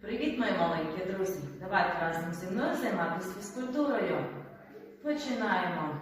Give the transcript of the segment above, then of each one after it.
Привіт, мої маленькі друзі! Давайте разом зі мною займатися фізкультурою. Починаємо.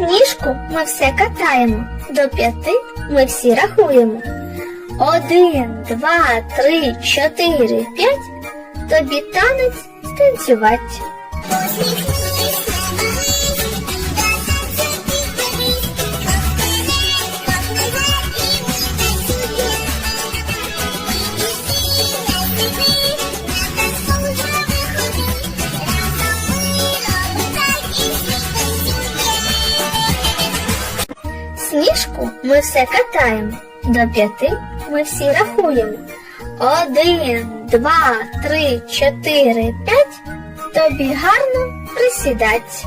Сніжку ми все катаємо, до п'яти ми всі рахуємо. Один, два, три, чотири, п'ять. Тобі танець станцювать. Сніжку ми все катаємо, до п'яти ми всі рахуємо. Один, два, три, чотири, п'ять. Тобі гарно присідать.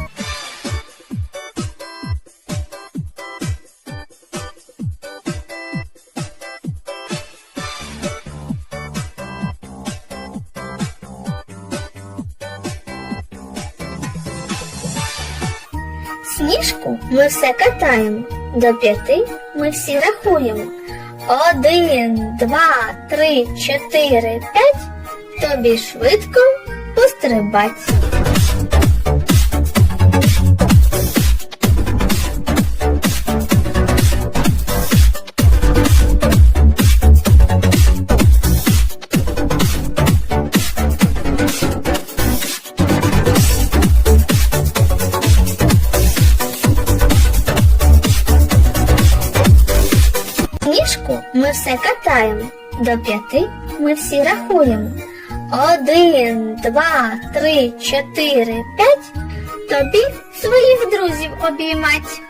Сніжку ми все катаємо, до п'яти ми всі рахуємо. Один, два, три, чотири, п'ять. Тобі швидко пострибать. Ми все катаємо, до п'яти ми всі рахуємо. Один, два, три, чотири, п'ять. Тобі своїх друзів обіймать.